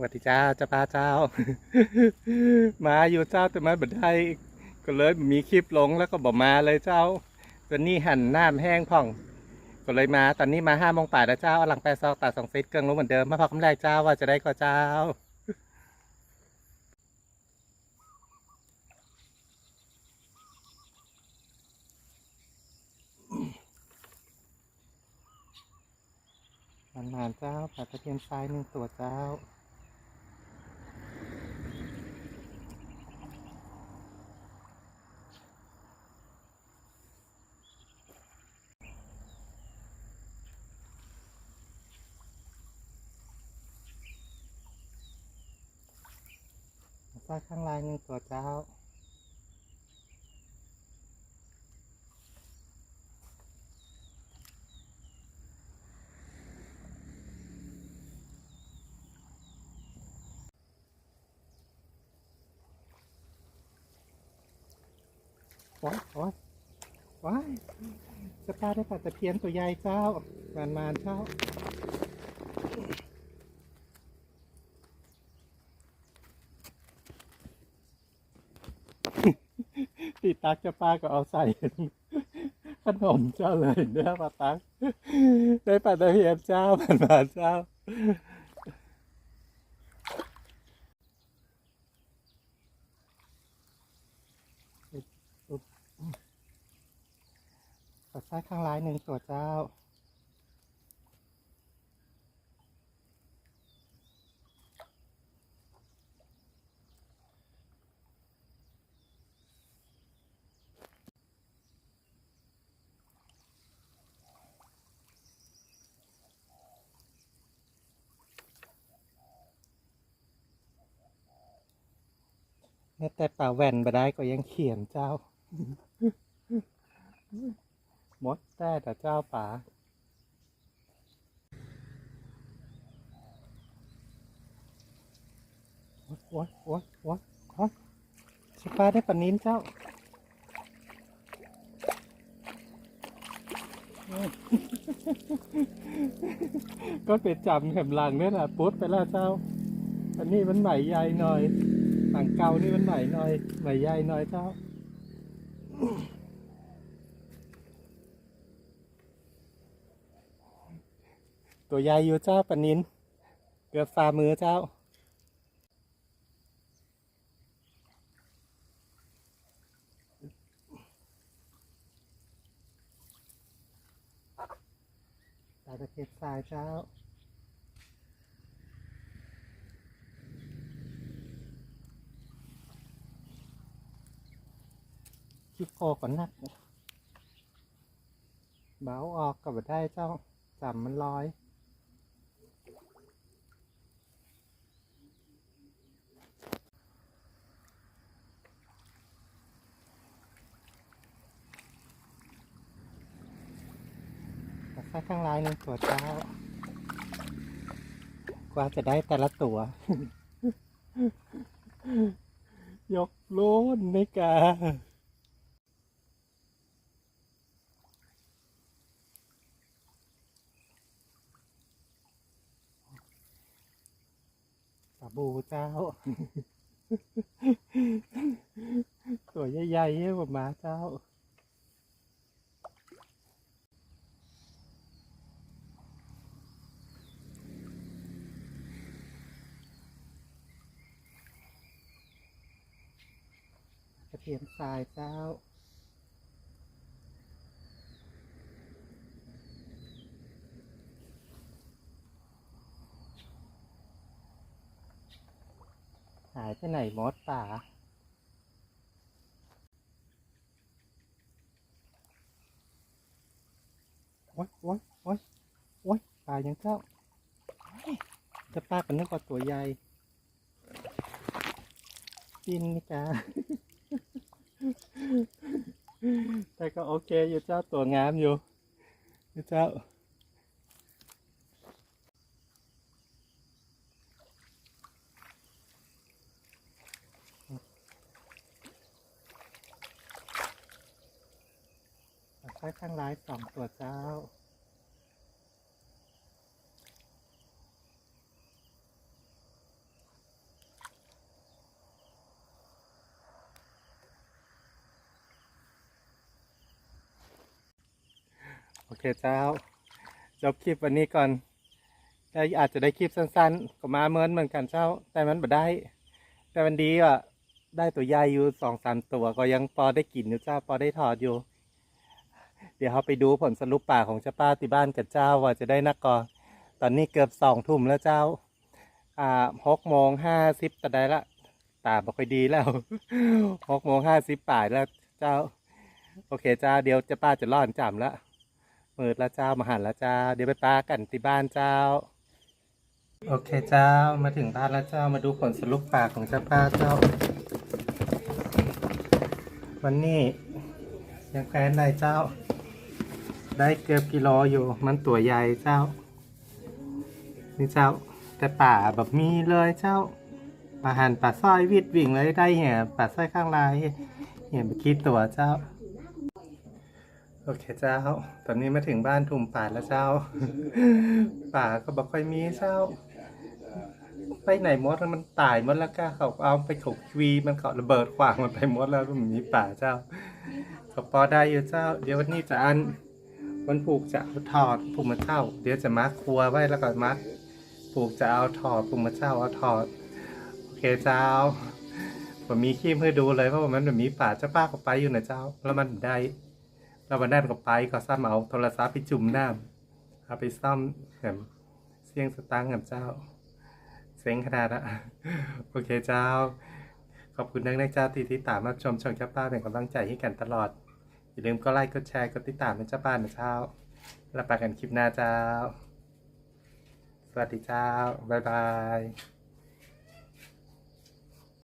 สวัสดีเจ้าเจ้าป้าเจ้า มาอยู่เจ้าแต่มาบัดได้ก็เลยมีคลิปลงแล้วก็บอกมาเลยเจ้าตอนนี้หันหน้าแห้งพ่อง ก็เลยมาตอนนี้มาห้าโมงป่าแล้วเจ้าเอาหลังแปซอกตัดสองฟิตเกิงรู้เหมือนเดิมมาพอคำแรกเจ้าว่าจะได้ก็เจ้านานๆเจ้าปลาตะเพียนทรายหนึ่งตัวเจ้า ปลาข้างลายหนึ่งตัวเจ้าว้ายว้ายว้ายจะปลาได้ปลาตะเพียนตัวใหญ่เจ้า มานมานเจ้า ติดตักจะป้าก็เอาใส่ขนมเจ้าเลยเนื้อปลาตักได้ปลาตะเพียนเจ้าผ่านมาเจ้าปัดซ้ายข้างร้ายหนึ่งตัวเจ้า แม้แต่ป่าแว่นมาได้ก็ยังเขียนเจ้า มดแต่แต่เจ้าป่าโอ๊ยโอ๊ยโอ๊ยโอ๊ยสปาได้ปนิ้นเจ้าก็ไปจำแข็มหลังเนี่ยนะปุ๊ดไปแล้วเจ้า อันนี้มันใหม่ใหญ่หน่อย ต่างเก่านี่มันใหม่หน่อยใหม่ใหญ่หน่อยเจ้าตัวใหญ่อยู่เจ้าปนิน เกือบฝ่ามือเจ้า ตาตะเกียบทรายเจ้า คิดโคก่อนนักเบาออกกับได้เจ้าจำมันลอยตัดไส้ข้างลายหนึ่งตัวเจ้ากว่าจะได้แต่ละตัว ยกโลนไม่กา บูเจ้า ตัวใหญ่ๆเยอะกว่าหมาเจ้ากระเทียมทรายเจ้าายไปไหนมดป่า โอ๊ยโอ๊ยโอ๊ยโอ๊ยป่ายังเจ้า จะป้ากันนึกว่าตัวใหญ่กินนี่จ้าแต่ก็โอเคอยู่เจ้าตัวงามอยู่เจ้า อยข้างร้ายสองตัวเจ้า โอเคเจ้า จบคลิปวันนี้ก่อนได้อาจจะได้คลิปสั้นๆก็มาเหมือนเหมือนกันเจ้า แต่มันบ่ได้ แต่วันดีอะได้ตัวใหญ่อยู่สองสามตัวก็ยังพอได้กินอยู่เจ้าพอได้ถอดอยู่ เดี๋ยวเราไปดูผลสรุปป่าของเจ้าป้าที่บ้านกับเจ้าว่าจะได้นักกอตอนนี้เกือบสองทุ่มแล้วเจ้า อ่าหกโมงห้าสิบแต่ได้ละตาบ่ค่อยดีแล้วหกโมงห้าสิบป่ายแล้วเจ้า โอเคเจ้าเดี๋ยวเจ้าป้าจะร่อนจำละเปิดแล้วเจ้ามาหันแล้วเจ้า เดี๋ยวไปป้ากันที่บ้านเจ้า โอเคเจ้ามาถึงบ้านแล้วเจ้ามาดูผลสรุปป่าของเจ้าป้าเจ้า วันนี้ ยังแฟนได้เจ้า ได้เกือบกิโลอยู่ มันตัวใหญ่เจ้า นี่เจ้า แต่ป่าแบบมีเลยเจ้าป่าหันป่าสร้อยวิดวิ่งเลยได้เหี้ยป่าสร้อยข้างลายเหี้ยไปคิดตัวเจ้า โอเคเจ้า ตอนนี้มาถึงบ้านทุ่มป่าแล้วเจ้า ป่าก็บอกค่อยมีเจ้าไปไหนมดมันตายมดแล้วก็เขาเอาไปถกวีมันเขาระเบิดขวางมันไปมดแล้วมันมีป่าเจ้า เขาพอได้อยู่เจ้า เดี๋ยววันนี้จะอันวันผูกจะเอาถอดผูกมาเช่า เดี๋ยวจะมัดครัวไว้แล้วก็มัดผูกจะเอาถอดผูกมาเช่าเอาถอดโอเคเจ้าผมมีคลิปให้ดูเลยเพราะว่ามันมีป่าเจ้าป้าก็ไปอยู่นะเจ้า แล้วมันได้แล้ววันนั้นก็ไปก็ซ้ำเอาโทรศัพท์ไปจุ่มน้ำเอาไปซ่อมแหมเสียงสตังค์กับเจ้าเซ็งขนาดอะโอเคเจ้า ขอบคุณนักนักเจ้าที่ติดตามรับชมช่องเจ้าป้าเป็นกำลังใจให้กันตลอด อย่าลืมก็ไลค์กดแชร์กดติดตามเป็นเจ้าป้านะเจ้าแล้วไปกันคลิปหน้าเจ้า สวัสดีเจ้า บ๊ายบาย